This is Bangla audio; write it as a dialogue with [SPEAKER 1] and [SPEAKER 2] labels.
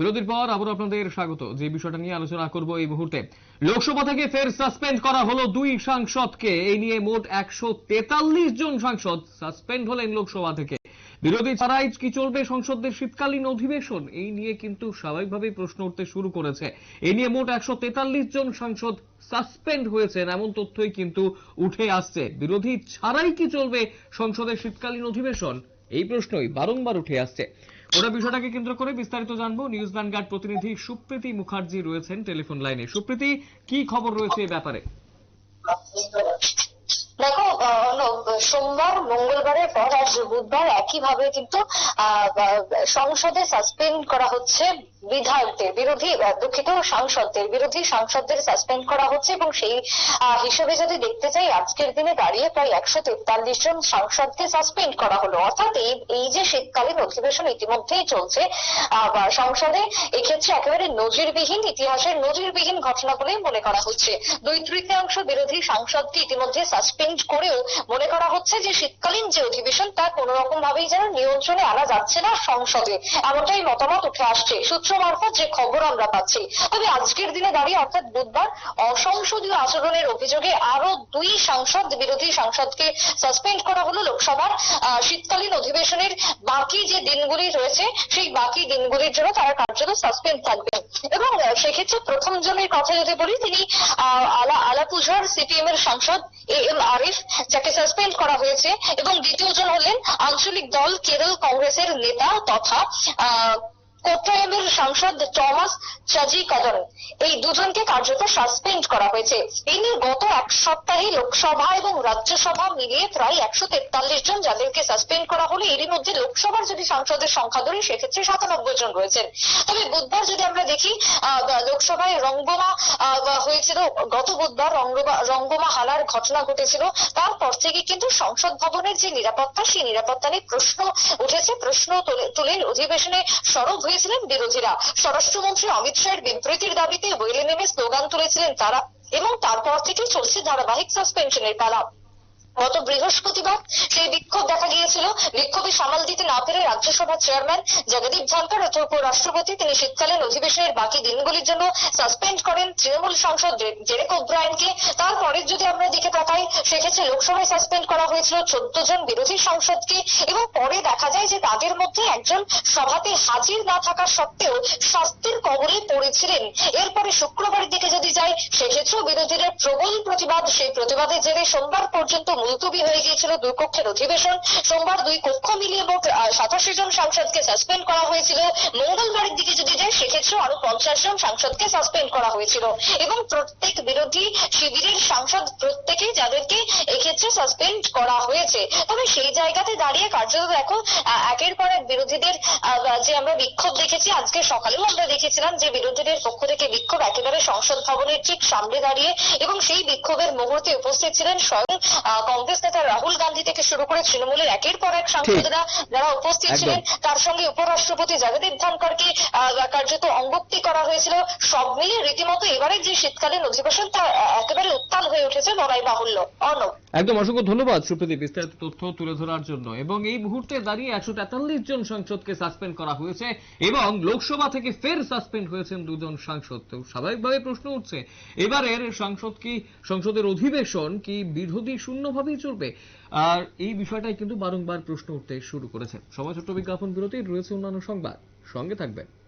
[SPEAKER 1] বিরতির পর আবার আপনাদের স্বাগত। যে বিষয়টা নিয়ে আলোচনা করব এই মুহূর্তে। লোকসভা থেকে ফের সাসপেন্ড করা হলো দুই সাংসদকে। এই নিয়ে মোট একশো তেতাল্লিশ জন সাংসদ সাসপেন্ড হলেন লোকসভা থেকে। বিরোধী ছাড়াই কি চলবে সংসদের শীতকালীন অধিবেশন? এই নিয়ে কিন্তু স্বাভাবিকভাবেই প্রশ্ন উঠতে শুরু করেছে। এই নিয়ে মোট একশো তেতাল্লিশ জন সাংসদ সাসপেন্ড হয়েছেন, এমন তথ্যই কিন্তু উঠে আসছে। বিরোধী ছাড়াই কি চলবে সংসদের শীতকালীন অধিবেশন? এই প্রশ্নই বারংবার উঠে আসছে। ওরা বিষয়টাকে কেন্দ্র করে বিস্তারিত জানব। নিউজ গার্ড প্রতিনিধি সুপ্রীতি মুখার্জি রয়েছেন টেলিফোন লাইনে। সুপ্রীতি, কি খবর রয়েছে এ ব্যাপারে?
[SPEAKER 2] সোমবার মঙ্গলবারের পর আজ বুধবার একইভাবে কিন্তু সংসদে সাসপেন্ড করা হচ্ছে বিধায়কদের বিরোধী দুঃখিত, সাংসদদের বিরোধী সাংসদদের সাসপেন্ড করা হচ্ছে এবং সেই হিসেবে যদি দেখতে চাই, আজকের দিনে দাঁড়িয়ে প্রায় একশো তেতাল্লিশ জন সাংসদকে সাসপেন্ড করা হলো। অর্থাৎ এই যে শীতকালীন অধিবেশন ইতিমধ্যেই চলছে সংসদে, এক্ষেত্রে একেবারে নজিরবিহীন ইতিহাসের নজিরবিহীন ঘটনা বলেই মনে করা হচ্ছে। দুই তৃতীয়াংশ বিরোধী সাংসদকে ইতিমধ্যে সাসপেন্ড করেও মনে করা হচ্ছে যে শীতকালীন যে অধিবেশন, তা কোনো রকম ভাবেই যেন নিয়ন্ত্রণে আনা যাচ্ছে না সংসদে। এমনটাই মতামত উঠে আসছে। সূত্র মারফত যে খবর আমরা পাচ্ছি। তবে আজকের দিনে দাঁড়িয়ে, অর্থাৎ বুধবার, অসংসদীয় আচরণের অভিযোগে আরও দুই সাংসদ, বিরোধী সাংসদকে সাসপেন্ড করা হলো লোকসভার। শীতকালীন অধিবেশনের বাকি যে দিনগুলি রয়েছে, সেই বাকি দিনগুলির জন্য তারা কার্যত সাসপেন্ড থাকবে। এবং সেক্ষেত্রে প্রথম জনের কথা যদি বলি, তিনি আলা, আলাপুঝার সিপিএম এর সাংসদ এ এম আরিফ, যাকে সাসপেন্ড করা হয়েছে এবং দ্বিতীয় জন হলেন আঞ্চলিক দল কেরল কংগ্রেসের নেতা তথা কোট্টায়ামের সাংসদ টমাস চাজি কদন এই দুজনকে কার্যত সাসপেন্ড করা হয়েছে। এই গত এক সপ্তাহে লোকসভা এবং রাজ্যসভা মিলিয়ে প্রায় একশো তেতাল্লিশ জন যাদেরকে সাসপেন্ড করা হলো, এরই মধ্যে লোকসভার যদি সাংসদের সংখ্যা ধরি, সেক্ষেত্রে সাতানব্বই জন রয়েছেন। তবে বুধবার যদি আমরা দেখি লোকসভায় রঙ্গমা হয়েছিল, গত বুধবার রঙ্গমা রঙ্গমা হানার ঘটনা ঘটেছিল। তারপর থেকে কিন্তু সংসদ ভবনের যে নিরাপত্তা, সেই নিরাপত্তা নিয়ে প্রশ্ন উঠেছে। প্রশ্ন তুলে অধিবেশনে সরব হয়েছিলেন বিরোধীরা। স্বরাষ্ট্রমন্ত্রী অমিত শাহের বিবৃতির দাবিতে ওয়েলে নেমে স্লোগান তুলেছিলেন তারা এবং তারপর থেকে চলছে ধারাবাহিক সাসপেনশনের পালা গত বৃহস্পতিবার সেই গিয়েছিল বিক্ষোভে সামাল দিতে না পেরে রাজ্যসভার চেয়ারম্যান জগদীপ ধনকর অথবা উপরাষ্ট্রপতি তিনি শীতকালীন অধিবেশনের বাকি দিনগুলির জন্য সাসপেন্ড করেন তৃণমূল সাংসদ জেরেক ওব্রায়নকে। তারপরে যদি আমরা দিকে তাকাই, সেক্ষেত্রে লোকসভায় সাসপেন্ড করা হয়েছিল চোদ্দ জন বিরোধী সাংসদকে এবং পরে দেখা যায় যে তাদের মধ্যে একজন সভাতে হাজির না থাকা সত্ত্বেও শাস্তির কবলে পড়েছিলেন। এরপরে শুক্রবারের দিকে যদি যাই, সেক্ষেত্রেও বিরোধীদের প্রবল প্রতিবাদ। সেই প্রতিবাদের জেরে সোমবার পর্যন্ত মুলতবি হয়ে গিয়েছিল দুই কক্ষের অধিবেশন। সোমবার দুই কক্ষ মিলিয়ে মোট সাতাশি জন সাংসদকে সাসপেন্ড করা হয়েছিল। মঙ্গলবারের দিকে যদি যাই সেক্ষেত্রেও আরও পঞ্চাশ জন সাংসদকে সাসপেন্ড করা হয়েছিল। এবং প্রত্যেক বিরোধী শিবিরের সাংসদ প্রত্যেকেই যাদেরকে এক্ষেত্রে সাসপেন্ড করা হয়েছে। তবে সেই জায়গাতে দাঁড়িয়ে কার্যত দেখো একের পর এক বিরোধীদের যে আমরা বিক্ষোভ দেখেছি, আজকে সকালেও আমরা দেখেছিলাম যে বিরোধীদের পক্ষ থেকে বিক্ষোভ একেবারে সংসদ ভবনের ঠিক সামনে দাঁড়িয়ে এবং সেই বিক্ষোভের মুহূর্তে উপস্থিত ছিলেন স্বয়ং কংগ্রেস নেতা রাহুল গান্ধী থেকে শুরু করে তৃণমূলের একের পর এক সাংসদরা যারা উপস্থিত ছিলেন তার সঙ্গে উপরাষ্ট্রপতি জগদীপ ধনকরকে কার্যত অঙ্গোক্তি করা হয়েছিল। সব মিলিয়ে রীতিমতো এবারের যে শীতকালীন অধিবেশন তা একেবারে উত্তাল হয়ে উঠেছে বলাই বাহুল্য। অর্ণব।
[SPEAKER 1] একদম অসংখ্য ধন্যবাদ সুপ্রীতি বিস্তারিত তথ্য তুলে ধরার জন্য। এবং এই মুহূর্তে দাঁড়িয়ে একশো তেতাল্লিশ জন সাংসদকে সাসপেন্ড করা হয়েছে এবং লোকসভা থেকে ফের সাসপেন্ড হয়েছেন দুজন সাংসদ। তো স্বাভাবিকভাবে প্রশ্ন উঠছে এবারের সাংসদ কি সংসদের অধিবেশন কি বিরোধী শূন্যভাবেই চলবে? আর এই বিষয়টাই কিন্তু বারংবার প্রশ্ন উঠতে শুরু করেছে। সময় ছোট্ট বিজ্ঞাপন বিরতি রয়েছে অন্যান্য সংবাদ। সঙ্গে থাকবেন।